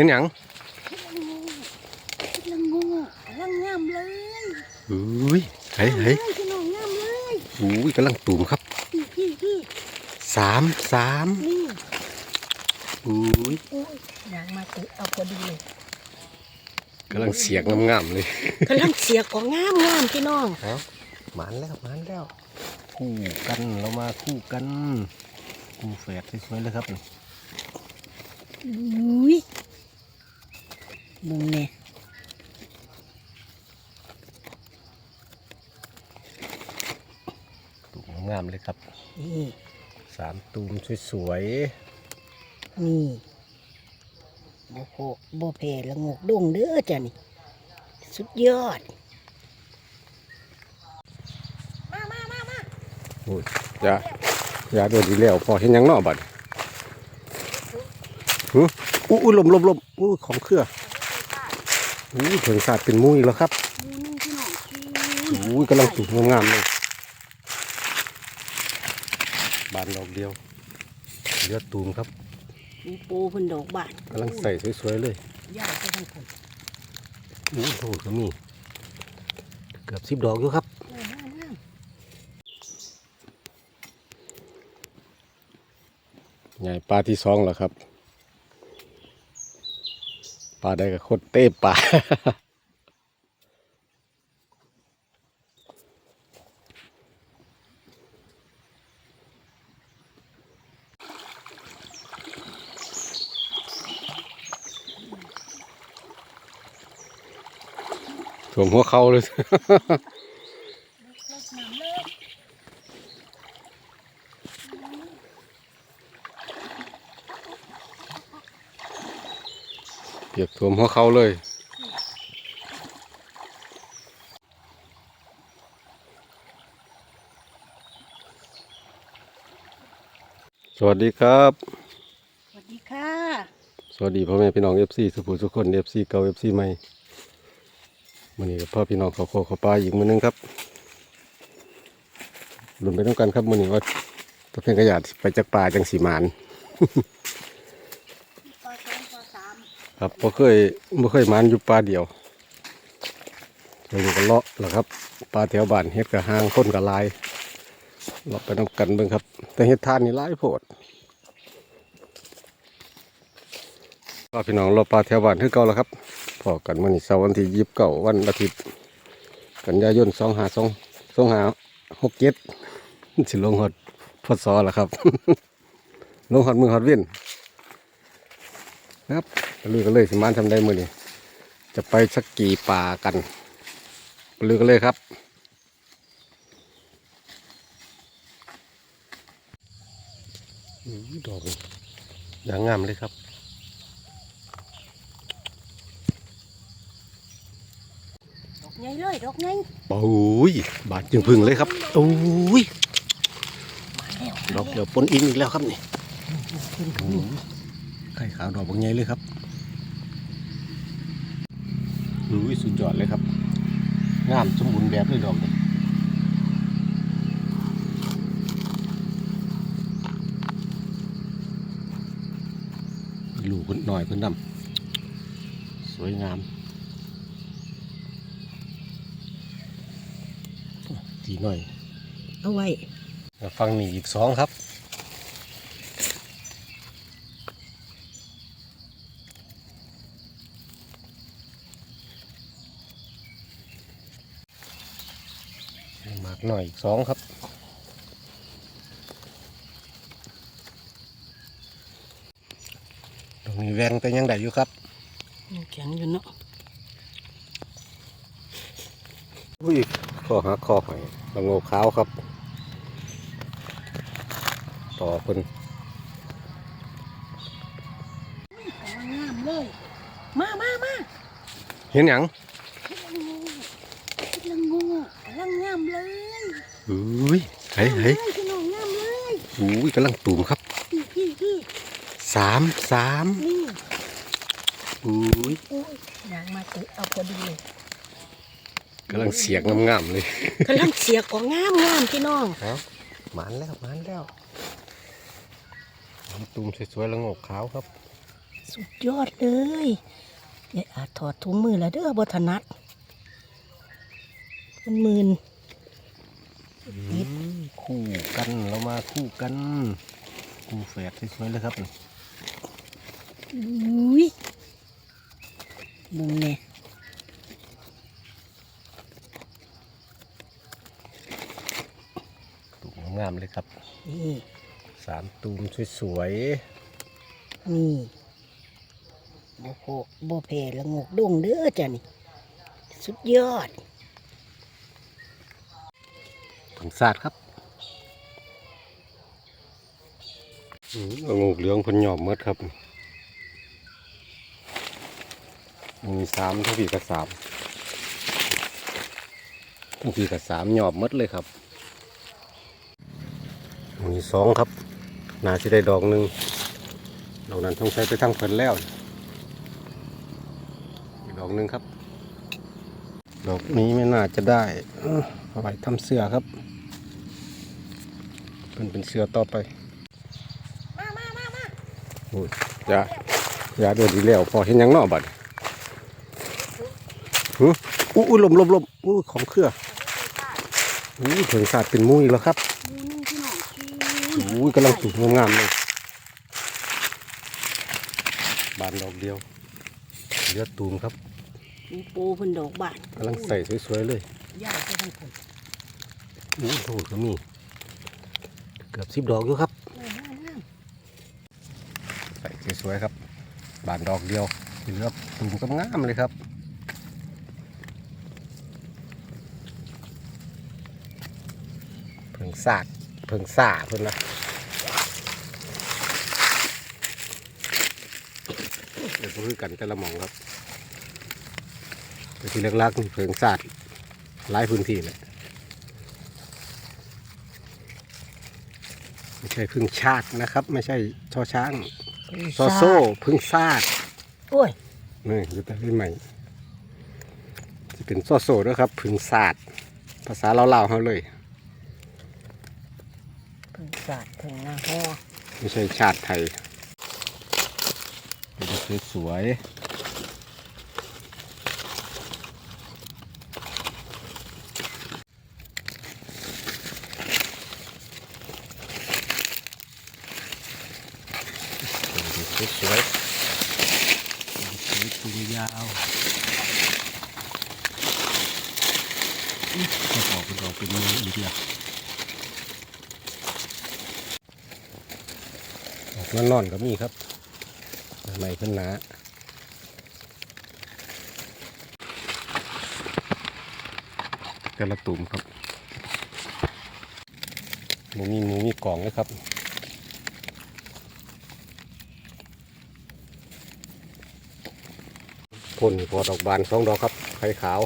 ห็นหยังลังงูลังงามเลยอุ้ยเฮ้ยเฮ้ยพี่น้องงามเลยอุ้ยกำลังตูมครับพี่พี่พี่สามสามนี่อุ้ยโอ้ยยางมาตึเอาพอดีเลยกำลังเสียงงามๆเลยกำลังเสียของงามงามพี่น้องเอาหมานแล้วหมานแล้ว คู่กันเรามาคู่กัน คู่แฝดสวยๆเลยครับอุ้ย มึงเนี่ยตูมงามๆเลยครับ นี่สามตูมสวยนี่โบโหโบเพละงกดงเด้อจ้ะนี่ สุดยอด มามามามาๆอุ้ยยายาโดนดีแล้วพอเห็นหยังเนอบัดหืออู้อู้ลมลมลมอู้ของเครือ อู้เถิงศาสตร์เป็นมุ้ยแล้วครับดูนี่พี่น้องอู้กำลังตูมงามๆเลยบานดอกเดียวเลือดตูมครับมีปูเพิ่นดอกบานกำลังใส่สวยๆเลยย่างไปทางคนอู้โหก็มีเกือบสิบดอกอยู่ครับงามงามงามใหญ่ปลาที่สองแล้วครับ ปลาได้กับคนเต้ปลาถ่วมหัวเข่าเลย เปียกถ่วมหัวเขาเลย สวัสดีครับ สวัสดีค่ะ สวัสดีพ่อแม่พี่น้องเอฟซีสุภูทุกคนเอฟซีเก่าเอฟซีใหม่วันนี้กับพ่อพี่น้องเขาโคเขาปลาอีกมือนึงครับรุนไปต้องกันครับมือนี้ว่าตะเพียงกระยาดไปจากป่าจังสีมาน ปอสองปอสาม ครับบ่เคยบ่เคยมานอยู่ป่าเดียวอยู่กันเลาะแหละครับปลาแถวบ้านเฮ็ดกับหางค้นกับลายเลาะไปต้องกันเบิ่งครับ แต่เฮ็ดทานนี่หลายโพดก็พี่น้องเราปลาแถวบ้านคือเก่าแล้วครับพอกันมื้อนี้เสาร์วันที่ยีิบเก้าวันอาทิตย์ กันยายนสองหาสองสองหาหกเจ็ดสิลงหอดพศแล้วครับ ลงหอดมือหอดเวียน ครับไปลือกันเลยสิมานทำได้มือนี้จะไปสักกี่ป่ากันไปลือกันเลยครับอื้อดอกอย่างงามเลยครับดอกใหญ่เลยดอกใหญ่โอ้ยบาดจึงพึ่งเลยครับโอ้ยมาแล้วดอกเดียวปนอินอีกแล้วครับนี่ขึ้นโอ้ย ไข่ขาวดอกบางใหญ่เลยครับอุ้ยสุดยอดเลยครับ งามสมบูรณ์แบบเลยดอกนี่ลูกเพิ่นหน่อยเพิ่นดำสวยงามทีหน่อย เอาไว้แล้วฟังนี่อีกสองครับากหน่อยอีกสองครับ ตรงนี้แวงแต่ยังได้อยู่ครับยังแข็งอยู่เนาะอุ้ยข้อหาข้อหอยละโงกขาวครับ ต่อเพิ่นกำลังงามเลย มามามาเห็นหยัง ลังงูลังงามเลย อุ้ยเฮ้ยเฮ้ยพี่น้องงามเลยอุ้ยกำลังตูมครับพี่พี่พี่สามสามนี่อุ้ยโอ้ยยางมาตึเอาพอดีเลยกำลังเสียงงามๆเลยกำลังเสียของงามงามพี่น้องครับหมานแล้วหมานแล้วตูมสวยๆละโงกขาวครับ สุดยอดเลยยายอาจถอดถุงมือแล้วเด้อบ่ถนัดมันมืน อืมคู่กันเรามาคู่กัน คู่แฝดสวยๆเลยครับอุ้ยมึงเนี่ยตูมงามๆเลยครับนี่สามตูมสวยนี่บ่โพบ่เพละงกดงเด้อจ้ะนี่ สุดยอด ๆผงสาดครับอืมเอางูเหลืองพันหยอบเมดครับมีสามทั้งสี่กับสามทั้งสี่กับสามหยอบเมดเลยครับมีสองครับนาสิได้ดอกหนึ่งดอกนั้นต้องใช้ไปทั้งเพิ่นแล้วดอกหนึ่งครับ ดอกนี้ไม่น่าจะได้เอ้อเอาไว้ทำเสื้อครับ เป็นเป็นเสื้อต่อไปมามามามาโอ้ยอย่าอย่าโดนดีแล้วพอเห็นหยังเนอบัดหึอู้อู้ลมลมลมอู้ของเครืออู้เผิงสาดเป็นมุ้ยแล้วครับนี่พี่น้องอู้ยกำลังสุกงามๆเลยบานดอกเดียวเลือดตูมครับมีปูเพิ่นดอกบานกำลังใส่สวยๆเลยย่างไปทั้งคนอู้โหก็มีเกือบสิบดอกอยู่ครับใส่สวยๆครับ บานดอกเดียวเหลือตุ่มก็งามเลยครับเพิ่งสาดเพิ่งสาเพิ่นะเดี๋ยวพูดกันแต่ละหมองครับแต่ที่เล็กๆเพิ่งสาดหลายพื้นที่เลยไม่ใช่พึ่งชาตินะครับ ไม่ใช่ชอช้างโซโซ่พึ่งซาดโอ้ยนี่อยู่แต่ใหม่จะเป็นโซโซ่ด้วยครับพึ่งซาดภาษาลาวๆเขาเลยเพิ่งสาดเพิ่งหน้าฮอไม่ใช่ชาติไทยเป็นสวยส สวยสวยตัวยาวจะออกเป็นดอกเป็นมืออีกแล้วออกนอนๆก็มีครับใหม่ขึ้นหนาแต่ละตุ่มครับหมูมีหมูมีกล่องเลยครับ พ่นพอดอกบานสองดอกครับ ไข่ขาว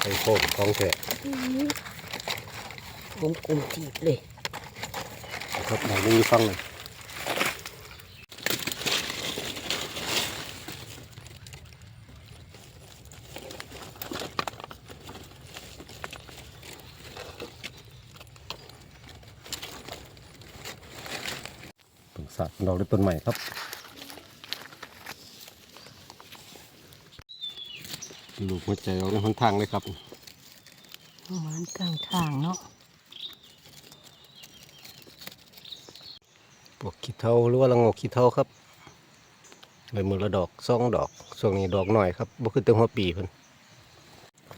ไข่โคกของแท้กลมกลมจีบเลยครับไหนไม่มีฟังเลยต้นสัตว์ดอกด้วยต้นใหม่ครับ ลูกหัวใจออกในหนทางเลยครับประมาณกลางทางเนาะพวกขี้เทาหรือว่าละงอกขี้เทาครับเลยมือละดอกสองดอกช่วงนี้ดอกหน่อยครับบ่คือเต็มหัวปีเพิ่น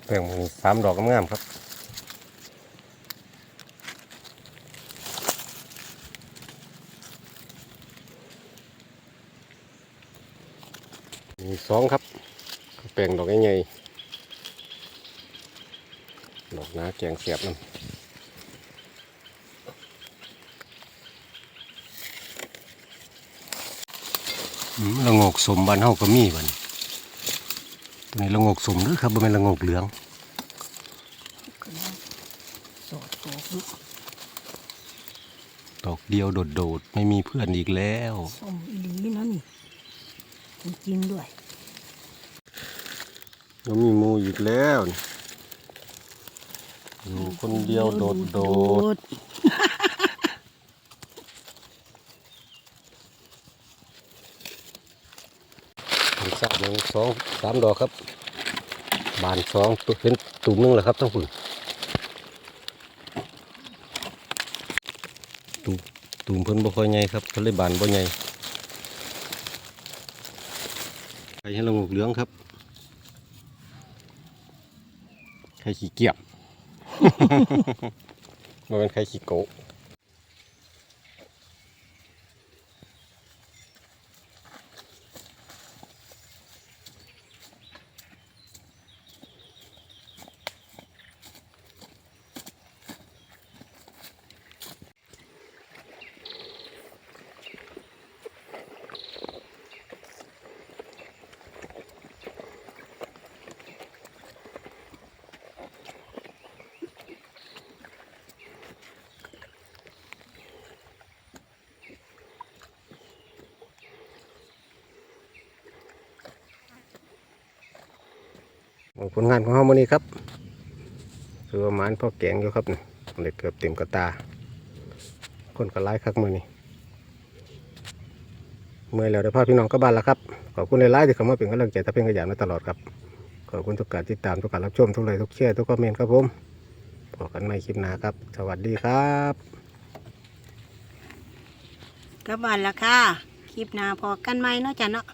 แปลงมือสามดอกงามๆครับมีสองครับ แปลงดอกใหญ่ๆดอกหนาแกงเสียบน้ำอืมละโงกสมบ้านเฮาก็มีบัดนตัวนี้ละโงกสมเด้อครับบ่แม่นละโงกเหลืองก็ยังสอดโตกเนาะดอกเดียวโดดๆ ไม่มีเพื่อนอีกแล้ว ส้มอีหลีเนาะนี่จริงๆด้วย ก็มีมูอีกแล้วอยู่คนเดียวโดดโดดสามหนึ่งสองสามดอกครับ บานสองตัวเป็นตุ่มนึงแหละครับทั้งฝุ่นตุ่มตุ่มเพิ่นบ่ค่อยใหญ่ครับเพิ่นเลยบานบ่ใหญ่ไข่ให้ละงกเหลืองครับ ไข่ขี้เกียบ มันเป็นไข่ขี้โกะ ผลงานของเราวันนี้ครับคือประมาณพ่อแกงอยู่ครับนี่เด็กเกือบเต็มกระตา คนก็ไล่คักมือนี่เมื่อแล้วเดี๋ยวพาพี่น้องกลับบ้านแล้วครับ ขอบคุณหลายๆที่เข้ามาเป็นกำลังใจถ้าเป็นขยันมาตลอดครับ ขอบคุณทุกการติดตามทุกการรับชมทุกไลค์ทุกแชร์ทุกคอมเมนต์ครับผมพบกันใหม่คลิปหน้าครับ สวัสดีครับกลับบ้านแล้วค่ะ คลิปหน้าพอกันไหมเนาะจ้ะเนาะ